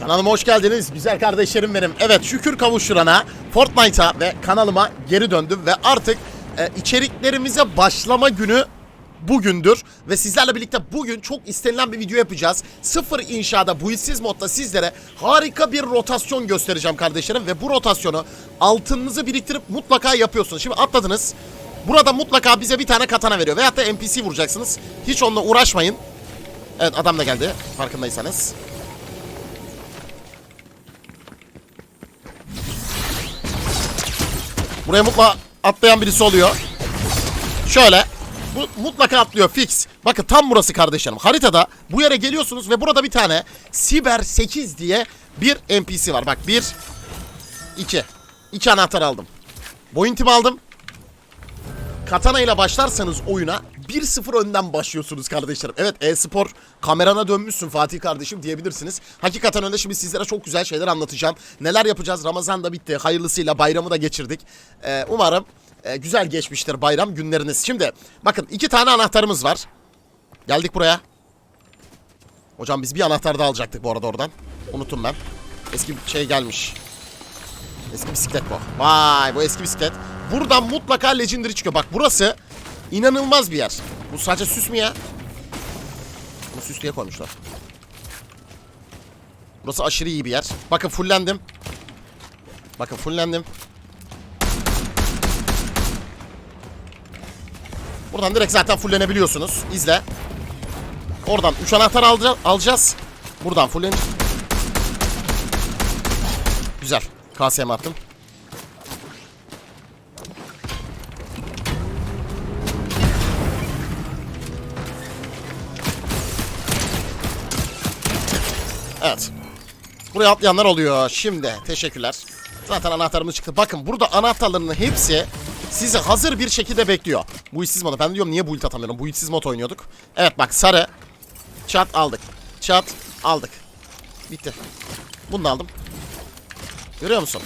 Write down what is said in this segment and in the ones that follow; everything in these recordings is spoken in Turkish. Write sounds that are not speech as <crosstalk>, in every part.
Kanalıma hoş geldiniz güzel kardeşlerim benim. Evet şükür kavuşturana Fortnite'a ve kanalıma geri döndüm ve artık e, içeriklerimize başlama günü bugündür. Ve sizlerle birlikte bugün çok istenilen bir video yapacağız. Sıfır inşada buildsiz modda sizlere harika bir rotasyon göstereceğim kardeşlerim. Ve bu rotasyonu altınınızı biriktirip mutlaka yapıyorsunuz. Şimdi atladınız. Burada mutlaka bize bir tane katana veriyor. Veyahut da NPC vuracaksınız. Hiç onunla uğraşmayın. Evet adam da geldi farkındaysanız. Buraya mutlaka atlayan birisi oluyor. Şöyle. Bu mutlaka atlıyor fix. Bakın tam burası kardeşlerim. Haritada bu yere geliyorsunuz ve burada bir tane Siber 8 diye bir NPC var. Bak bir, iki. İki anahtar aldım. Boyuntimi aldım. Katana ile başlarsanız oyuna 1-0 önden başlıyorsunuz kardeşlerim. Evet e-spor kamerana dönmüşsün Fatih kardeşim diyebilirsiniz. Hakikaten öyle şimdi sizlere çok güzel şeyler anlatacağım. Neler yapacağız? Ramazan da bitti. Hayırlısıyla bayramı da geçirdik. Ee, umarım e, güzel geçmiştir bayram günleriniz. Şimdi bakın iki tane anahtarımız var. Geldik buraya. Hocam biz bir anahtar da alacaktık bu arada oradan. Unuttum ben. Eski şey gelmiş. Eski bisiklet bu. Vay bu eski bisiklet. Buradan mutlaka Legendary çıkıyor. Bak burası inanılmaz bir yer. Bu sadece süs mü ya? Bunu süs diye koymuşlar. Burası aşırı iyi bir yer. Bakın fullendim. Bakın fullendim. Buradan direkt zaten fullenebiliyorsunuz. İzle. Oradan 3 anahtar alacağız. Buradan fullen... Güzel. KSM attım. Buraya atlayanlar oluyor. Şimdi teşekkürler. Zaten anahtarımız çıktı. Bakın burada anahtarların hepsi sizi hazır bir şekilde bekliyor. Bu işsiz mod. Ben diyorum niye build atamıyorum. Bu işsiz mod oynuyorduk. Evet bak sarı. Çat aldık. Çat aldık. Bitti. Bunu da aldım. Görüyor musun?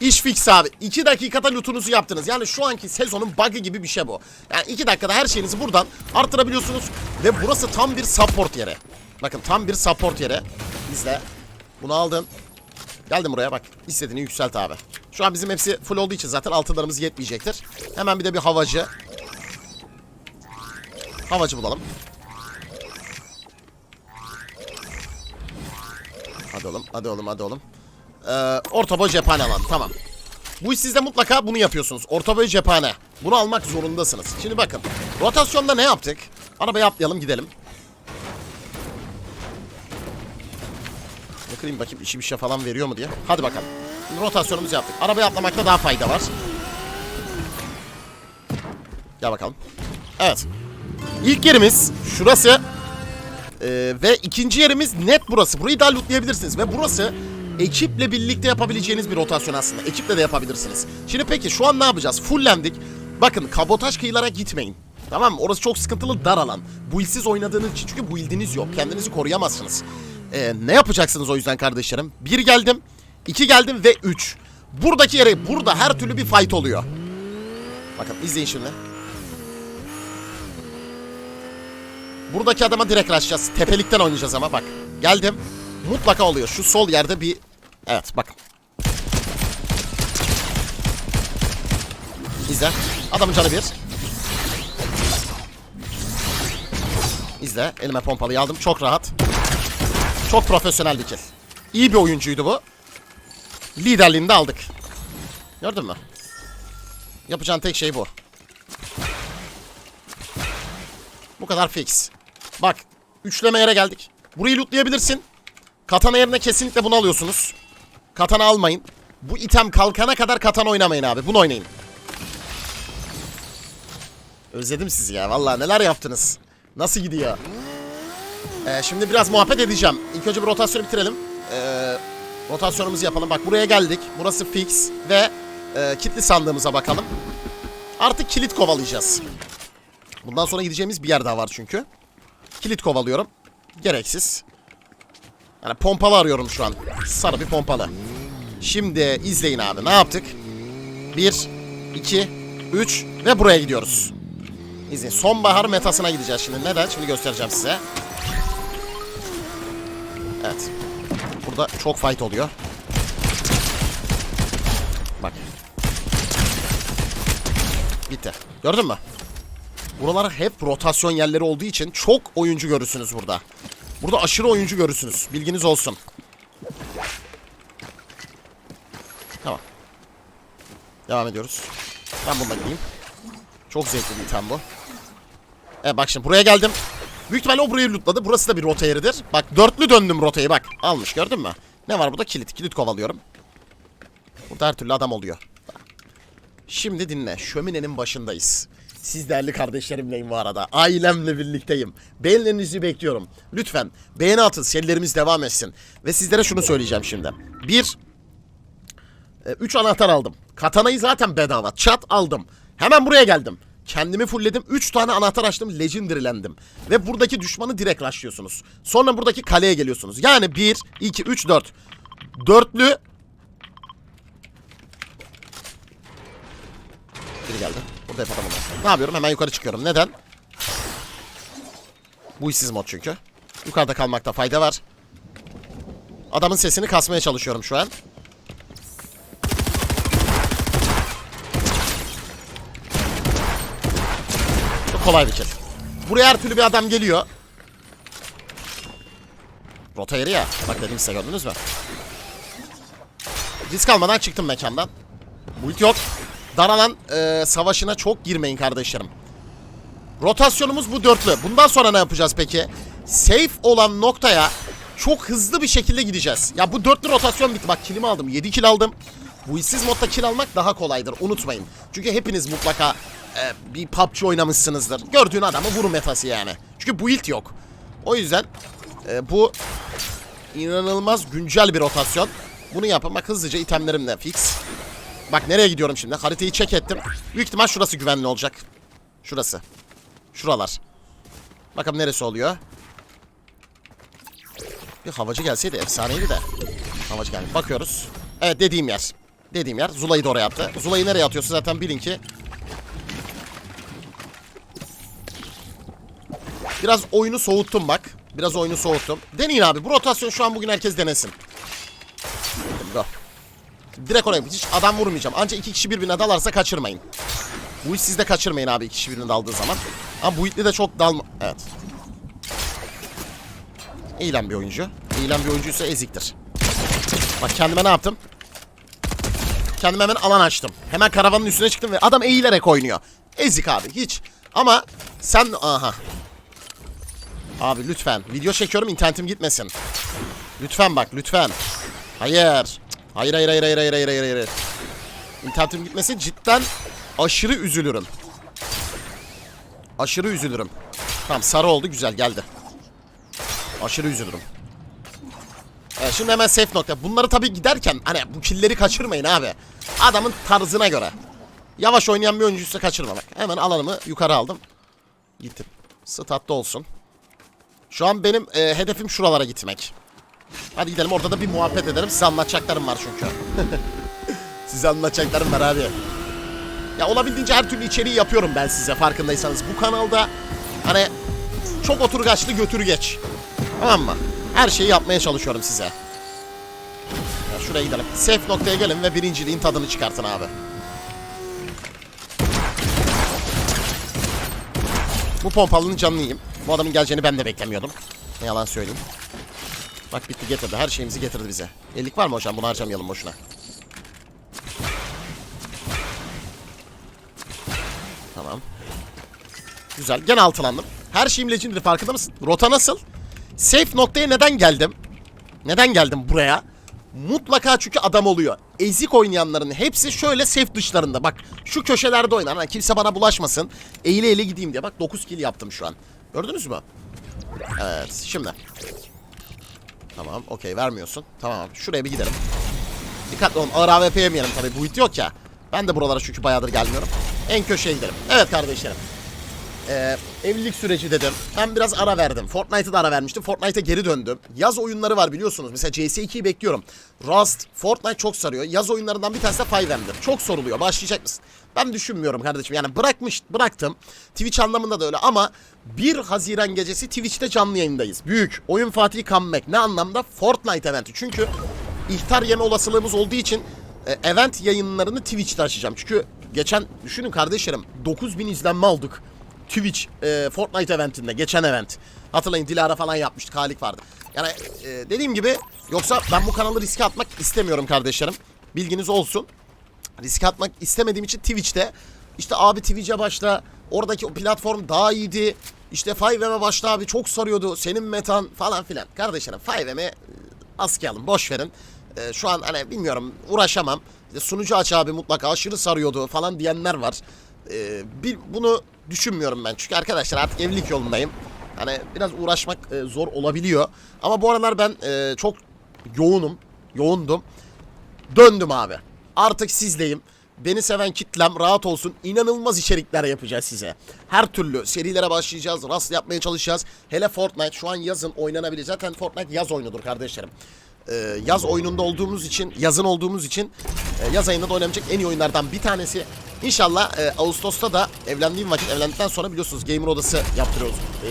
İş fix abi. 2 dakikada lootunuzu yaptınız. Yani şu anki sezonun bug'ı gibi bir şey bu. Yani 2 dakikada her şeyinizi buradan arttırabiliyorsunuz. Ve burası tam bir support yeri. Bakın tam bir support yeri. İzle. Bunu aldın. Geldim buraya bak. İstediğini yükselt abi. Şu an bizim hepsi full olduğu için zaten altınlarımız yetmeyecektir. Hemen bir de bir havacı. Havacı bulalım. Hadi oğlum, hadi oğlum, hadi oğlum. Ee, orta boy cephane alan. Tamam. Bu iş sizde mutlaka bunu yapıyorsunuz. Orta boy cephane. Bunu almak zorundasınız. Şimdi bakın. Rotasyonda ne yaptık? Arabaya atlayalım gidelim. Bakayım bakayım işi bir şey falan veriyor mu diye. Hadi bakalım. Şimdi rotasyonumuzu yaptık. Arabaya atlamakta daha fayda var. Gel bakalım. Evet. İlk yerimiz şurası. Ee, ve ikinci yerimiz net burası. Burayı daha lootlayabilirsiniz. Ve burası ekiple birlikte yapabileceğiniz bir rotasyon aslında. Ekiple de yapabilirsiniz. Şimdi peki şu an ne yapacağız? Fullendik. Bakın kabotaj kıyılara gitmeyin. Tamam mı? Orası çok sıkıntılı dar alan. Buildsiz oynadığınız için çünkü buildiniz yok. Kendinizi koruyamazsınız. Ee, ne yapacaksınız o yüzden kardeşlerim? Bir geldim, iki geldim ve üç. Buradaki yere, burada her türlü bir fight oluyor. Bakın izleyin şimdi. Buradaki adama direkt rushlayacağız. Tepelikten oynayacağız ama bak. Geldim. Mutlaka oluyor. Şu sol yerde bir... Evet bakın. İzle. Adamın canı bir. İzle. Elime pompalıyı aldım. Çok rahat. Çok profesyonel bir. İyi bir oyuncuydu bu. Liderliğini de aldık. Gördün mü? Yapacağın tek şey bu. Bu kadar fix. Bak. Üçleme yere geldik. Burayı lootlayabilirsin. Katana yerine kesinlikle bunu alıyorsunuz. Katana almayın. Bu item kalkana kadar katana oynamayın abi. Bunu oynayın. Özledim sizi ya. Vallahi neler yaptınız. Nasıl gidiyor? Ee, şimdi biraz muhabbet edeceğim. İlk önce bir rotasyonu bitirelim. Ee, rotasyonumuzu yapalım. Bak buraya geldik. Burası fix. Ve e, kilitli sandığımıza bakalım. Artık kilit kovalayacağız. Bundan sonra gideceğimiz bir yer daha var çünkü. Kilit kovalıyorum. Gereksiz. Yani pompalı arıyorum şu an. Sarı bir pompalı. Şimdi izleyin abi. Ne yaptık? 1, 2, 3 ve buraya gidiyoruz. İzleyin. Sonbahar metasına gideceğiz şimdi. Neden? Şimdi göstereceğim size. Evet. burada çok fight oluyor. Bak. Bitti. Gördün mü? Buralar hep rotasyon yerleri olduğu için çok oyuncu görürsünüz burada. Burada aşırı oyuncu görürsünüz. Bilginiz olsun. Tamam. Devam ediyoruz. Ben bununla gideyim. Çok zevkli bir item bu. Evet bak şimdi buraya geldim. Büyük ihtimalle o burayı lootladı. Burası da bir rota yeridir. Bak dörtlü döndüm rotayı bak. Almış gördün mü? Ne var burada? Kilit. Kilit kovalıyorum. Burada her türlü adam oluyor. Şimdi dinle. Şöminenin başındayız. Siz değerli kardeşlerimleyim bu arada. Ailemle birlikteyim. Beğenilerinizi bekliyorum. Lütfen beğeni atın. Serilerimiz devam etsin. Ve sizlere şunu söyleyeceğim şimdi. Bir, e, üç anahtar aldım. Katanayı zaten bedava. Çat aldım. Hemen buraya geldim. Kendimi fullledim. 3 tane anahtar açtım. Legendary'lendim. Ve buradaki düşmanı direkt rushlıyorsunuz. Sonra buradaki kaleye geliyorsunuz. Yani 1, 2, 3, 4. Dörtlü. Biri geldi. Burada hep adam. Ne yapıyorum? Hemen yukarı çıkıyorum. Neden? Bu işsiz mod çünkü. Yukarıda kalmakta fayda var. Adamın sesini kasmaya çalışıyorum şu an. Kolay bir kill. Buraya her türlü bir adam geliyor. Rota yeri ya. Bak dedim size gördünüz mü? Risk almadan çıktım mekandan. Build yok. Daralan e, savaşına çok girmeyin kardeşlerim. Rotasyonumuz bu dörtlü. Bundan sonra ne yapacağız peki? Safe olan noktaya çok hızlı bir şekilde gideceğiz. Ya bu dörtlü rotasyon bitti. Bak kilimi aldım. 7 kill aldım. Bu işsiz modda kill almak daha kolaydır. Unutmayın. Çünkü hepiniz mutlaka e, bir PUBG oynamışsınızdır. Gördüğün adamı vur metası yani. Çünkü build yok. O yüzden e, bu inanılmaz güncel bir rotasyon. Bunu yapmak hızlıca itemlerimle fix. Bak nereye gidiyorum şimdi? Haritayı check ettim. Büyük ihtimal şurası güvenli olacak. Şurası. Şuralar. Bakalım neresi oluyor. Bir havacı gelseydi efsaneydi de. Havacı geldi. Bakıyoruz. Evet dediğim yer. Dediğim yer. Zula'yı da oraya attı. Zula'yı nereye atıyorsa zaten bilin ki. Biraz oyunu soğuttum bak. Biraz oyunu soğuttum. Deneyin abi. Bu rotasyon şu an bugün herkes denesin. Go. Direkt oraya hiç adam vurmayacağım. Ancak iki kişi birbirine dalarsa kaçırmayın. Bu iş sizde kaçırmayın abi iki kişi birbirine daldığı zaman. Ama bu itli de çok dalma... Evet. Eğilen bir oyuncu. Eğilen bir oyuncuysa eziktir. Bak kendime ne yaptım? Kendime hemen alan açtım. Hemen karavanın üstüne çıktım ve adam eğilerek oynuyor. Ezik abi hiç. Ama sen... Aha. Abi lütfen. Video çekiyorum internetim gitmesin. Lütfen bak lütfen. Hayır. Hayır hayır hayır hayır hayır hayır hayır. İnternetim gitmesi cidden aşırı üzülürüm. Aşırı üzülürüm. Tamam sarı oldu güzel geldi. Aşırı üzülürüm. Evet, şimdi hemen safe nokta. Bunları tabii giderken hani bu killeri kaçırmayın abi. Adamın tarzına göre. Yavaş oynayan bir oyuncuysa kaçırmamak. Hemen alanımı yukarı aldım. Gittim. Statlı olsun. Şu an benim e, hedefim şuralara gitmek. Hadi gidelim orada da bir muhabbet edelim. Size anlatacaklarım var çünkü. <laughs> size anlatacaklarım var abi. Ya olabildiğince her türlü içeriği yapıyorum ben size farkındaysanız. Bu kanalda hani çok oturgaçlı götür geç. Tamam mı? Her şeyi yapmaya çalışıyorum size. Ya şuraya gidelim. Safe noktaya gelin ve birinciliğin tadını çıkartın abi. Bu pompalının canını yiyeyim. Bu adamın geleceğini ben de beklemiyordum. Ne yalan söyleyeyim. Bak bitti getirdi. Her şeyimizi getirdi bize. Ellik var mı hocam? Bunu harcamayalım boşuna. Tamam. Güzel. Gene altılandım. Her şeyim legendary farkında mısın? Rota nasıl? Safe noktaya neden geldim? Neden geldim buraya? Mutlaka çünkü adam oluyor. Ezik oynayanların hepsi şöyle safe dışlarında. Bak şu köşelerde oynar. Hani kimse bana bulaşmasın. Eğile eğile gideyim diye. Bak 9 kill yaptım şu an. Gördünüz mü? Evet şimdi. Tamam okey vermiyorsun. Tamam şuraya bir gidelim. Dikkatli olun ağır AWP yemeyelim tabii bu it yok ya. Ben de buralara çünkü bayağıdır gelmiyorum. En köşeye gidelim. Evet kardeşlerim. Ee, evlilik süreci dedim. Ben biraz ara verdim. Fortnite'ı da ara vermiştim. Fortnite'a geri döndüm. Yaz oyunları var biliyorsunuz. Mesela CS2'yi bekliyorum. Rust, Fortnite çok sarıyor. Yaz oyunlarından bir tanesi de 5M'dir. Çok soruluyor. Başlayacak mısın? Ben düşünmüyorum kardeşim. Yani bırakmış, bıraktım. Twitch anlamında da öyle ama 1 Haziran gecesi Twitch'te canlı yayındayız. Büyük. Oyun Fatih Comeback. Ne anlamda? Fortnite eventi. Çünkü ihtar yeme olasılığımız olduğu için e, event yayınlarını Twitch'te açacağım. Çünkü geçen düşünün kardeşlerim 9000 izlenme aldık. Twitch e, Fortnite eventinde geçen event. Hatırlayın Dilara falan yapmıştık Halik vardı. Yani e, dediğim gibi yoksa ben bu kanalı riske atmak istemiyorum kardeşlerim. Bilginiz olsun. Riske atmak istemediğim için Twitch'te işte abi Twitch'e başla oradaki o platform daha iyiydi. İşte 5M'e başla abi çok sarıyordu. Senin metan falan filan. Kardeşlerim 5M'e e, asmayalım boş verin. E, şu an hani bilmiyorum uğraşamam. İşte sunucu aç abi mutlaka aşırı sarıyordu falan diyenler var. E, bir, bunu düşünmüyorum ben. Çünkü arkadaşlar artık evlilik yolundayım. Hani biraz uğraşmak e, zor olabiliyor. Ama bu aralar ben e, çok yoğunum. Yoğundum. Döndüm abi. Artık sizleyim. Beni seven kitlem rahat olsun. İnanılmaz içerikler yapacağız size. Her türlü serilere başlayacağız. Rast yapmaya çalışacağız. Hele Fortnite şu an yazın oynanabilir. Zaten Fortnite yaz oyunudur kardeşlerim. Ee, yaz oyununda olduğumuz için, yazın olduğumuz için e, yaz ayında da oynanacak en iyi oyunlardan bir tanesi. İnşallah e, Ağustos'ta da evlendiğim vakit, evlendikten sonra biliyorsunuz gamer odası yaptırıyoruz. E,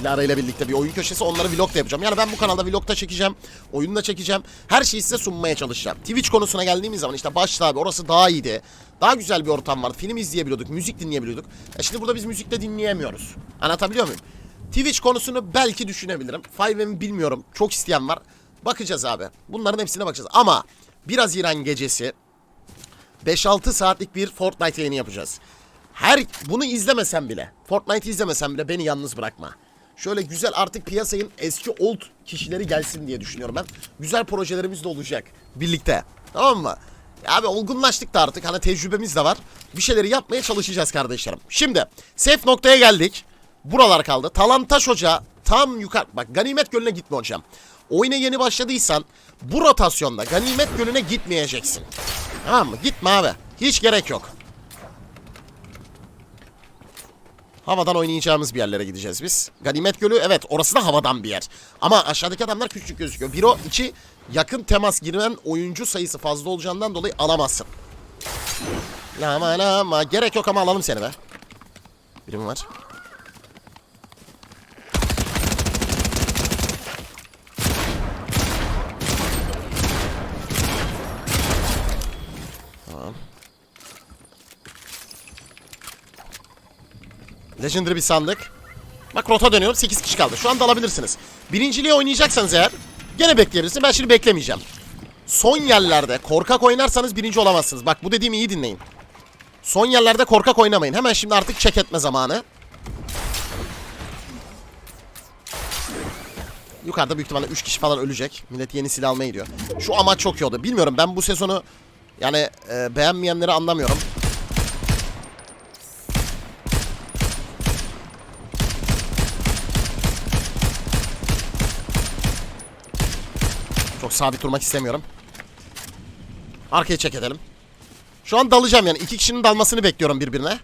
Dilara ile birlikte bir oyun köşesi onları vlog da yapacağım. Yani ben bu kanalda vlog da çekeceğim. Oyun da çekeceğim. Her şeyi size sunmaya çalışacağım. Twitch konusuna geldiğimiz zaman işte başta abi orası daha iyiydi. Daha güzel bir ortam vardı. Film izleyebiliyorduk. Müzik dinleyebiliyorduk. E şimdi burada biz müzik de dinleyemiyoruz. Anlatabiliyor muyum? Twitch konusunu belki düşünebilirim. 5M'i bilmiyorum. Çok isteyen var. Bakacağız abi. Bunların hepsine bakacağız. Ama 1 Haziran gecesi 5-6 saatlik bir Fortnite yayını yapacağız. Her bunu izlemesem bile, Fortnite izlemesem bile beni yalnız bırakma. Şöyle güzel artık piyasanın eski old kişileri gelsin diye düşünüyorum ben. Güzel projelerimiz de olacak birlikte. Tamam mı? Abi olgunlaştık da artık hani tecrübemiz de var. Bir şeyleri yapmaya çalışacağız kardeşlerim. Şimdi safe noktaya geldik. Buralar kaldı. Talantaş Hoca tam yukarı. Bak Ganimet Gölü'ne gitme hocam. Oyuna yeni başladıysan bu rotasyonda Ganimet Gölü'ne gitmeyeceksin. Tamam mı? Gitme abi. Hiç gerek yok. Havadan oynayacağımız bir yerlere gideceğiz biz. Ganimet Gölü evet orası da havadan bir yer. Ama aşağıdaki adamlar küçük gözüküyor. Bir o iki yakın temas giren oyuncu sayısı fazla olacağından dolayı alamazsın. Lama lama gerek yok ama alalım seni be. Birim var. Legendary bir sandık. Bak rota dönüyorum 8 kişi kaldı. Şu anda alabilirsiniz. Birinciliği oynayacaksanız eğer gene bekleyebilirsiniz. Ben şimdi beklemeyeceğim. Son yerlerde korkak oynarsanız birinci olamazsınız. Bak bu dediğimi iyi dinleyin. Son yerlerde korkak oynamayın. Hemen şimdi artık çek etme zamanı. Yukarıda büyük ihtimalle 3 kişi falan ölecek. Millet yeni silah almaya gidiyor. Şu amaç çok iyi oldu. Bilmiyorum ben bu sezonu yani e, beğenmeyenleri anlamıyorum. Sabit durmak istemiyorum. Arkaya çek edelim. Şu an dalacağım yani. iki kişinin dalmasını bekliyorum birbirine.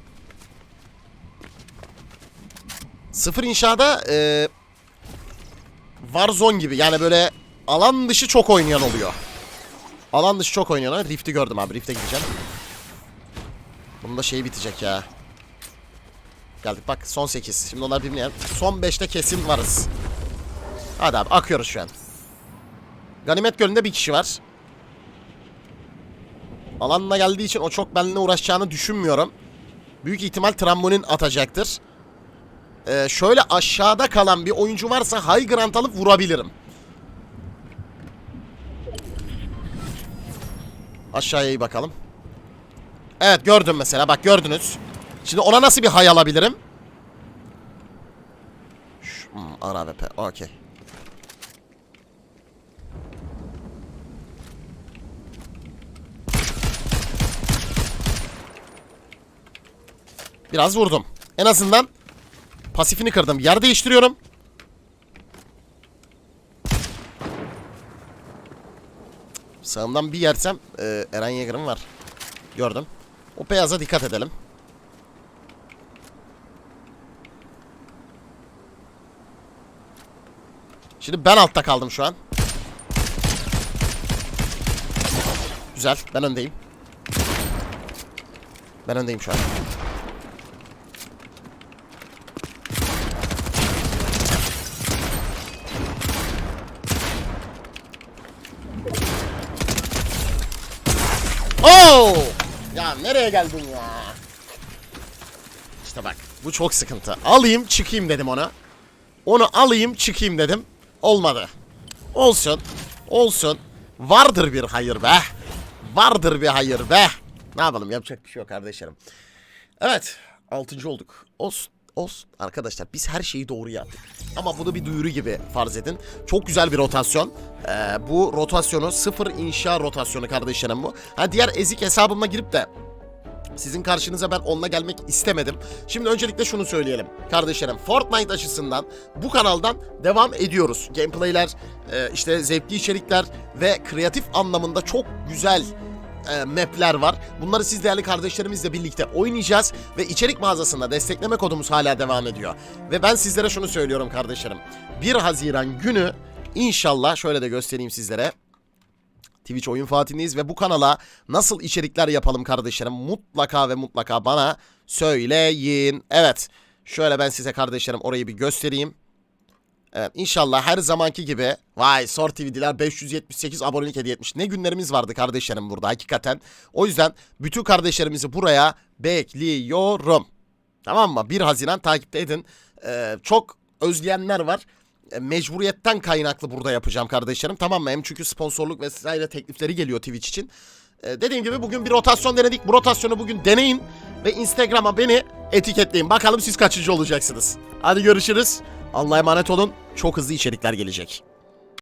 Sıfır inşada e, Warzone gibi. Yani böyle alan dışı çok oynayan oluyor. Alan dışı çok oynayan. Rift'i gördüm abi. Rift'e gideceğim. Bunun da şeyi bitecek ya. Geldik bak son 8. Şimdi onlar birbirine yen- Son 5'te kesin varız. Hadi abi akıyoruz şu an. Ganimet Gölü'nde bir kişi var. Alanla geldiği için o çok benimle uğraşacağını düşünmüyorum. Büyük ihtimal trambolin atacaktır. Ee, şöyle aşağıda kalan bir oyuncu varsa high ground alıp vurabilirim. Aşağıya iyi bakalım. Evet gördüm mesela bak gördünüz. Şimdi ona nasıl bir hay alabilirim? Şu, hmm, ara AWP okey. Biraz vurdum. En azından pasifini kırdım. Yer değiştiriyorum. Sağımdan bir yersem e, Eren Yeager'ım var. Gördüm. O beyaza dikkat edelim. Şimdi ben altta kaldım şu an. Güzel. Ben öndeyim. Ben öndeyim şu an. Geldin ya? İşte bak bu çok sıkıntı. Alayım çıkayım dedim ona. Onu alayım çıkayım dedim. Olmadı. Olsun. Olsun. Vardır bir hayır be. Vardır bir hayır be. Ne yapalım yapacak bir şey yok kardeşlerim. Evet. Altıncı olduk. Olsun. Olsun. Arkadaşlar biz her şeyi doğru yaptık. Ama bunu bir duyuru gibi farz edin. Çok güzel bir rotasyon. Ee, bu rotasyonu sıfır inşa rotasyonu kardeşlerim bu. Ha diğer ezik hesabıma girip de sizin karşınıza ben onunla gelmek istemedim. Şimdi öncelikle şunu söyleyelim. Kardeşlerim Fortnite açısından bu kanaldan devam ediyoruz. Gameplayler, e, işte zevkli içerikler ve kreatif anlamında çok güzel e, mapler var. Bunları siz değerli kardeşlerimizle birlikte oynayacağız ve içerik mağazasında destekleme kodumuz hala devam ediyor. Ve ben sizlere şunu söylüyorum kardeşlerim. 1 Haziran günü inşallah şöyle de göstereyim sizlere. Twitch Oyun Fatih'indeyiz ve bu kanala nasıl içerikler yapalım kardeşlerim mutlaka ve mutlaka bana söyleyin. Evet şöyle ben size kardeşlerim orayı bir göstereyim. Evet inşallah her zamanki gibi vay Sor TV'diler 578 abonelik hediye etmiş. Ne günlerimiz vardı kardeşlerim burada hakikaten. O yüzden bütün kardeşlerimizi buraya bekliyorum. Tamam mı? 1 Haziran takipte edin. Ee, çok özleyenler var. E, Mecburiyetten kaynaklı burada yapacağım kardeşlerim. Tamam mı? Hem çünkü sponsorluk vesaire teklifleri geliyor Twitch için. Ee, dediğim gibi bugün bir rotasyon denedik. Bu rotasyonu bugün deneyin ve Instagram'a beni etiketleyin. Bakalım siz kaçıncı olacaksınız. Hadi görüşürüz. Allah'a emanet olun. Çok hızlı içerikler gelecek.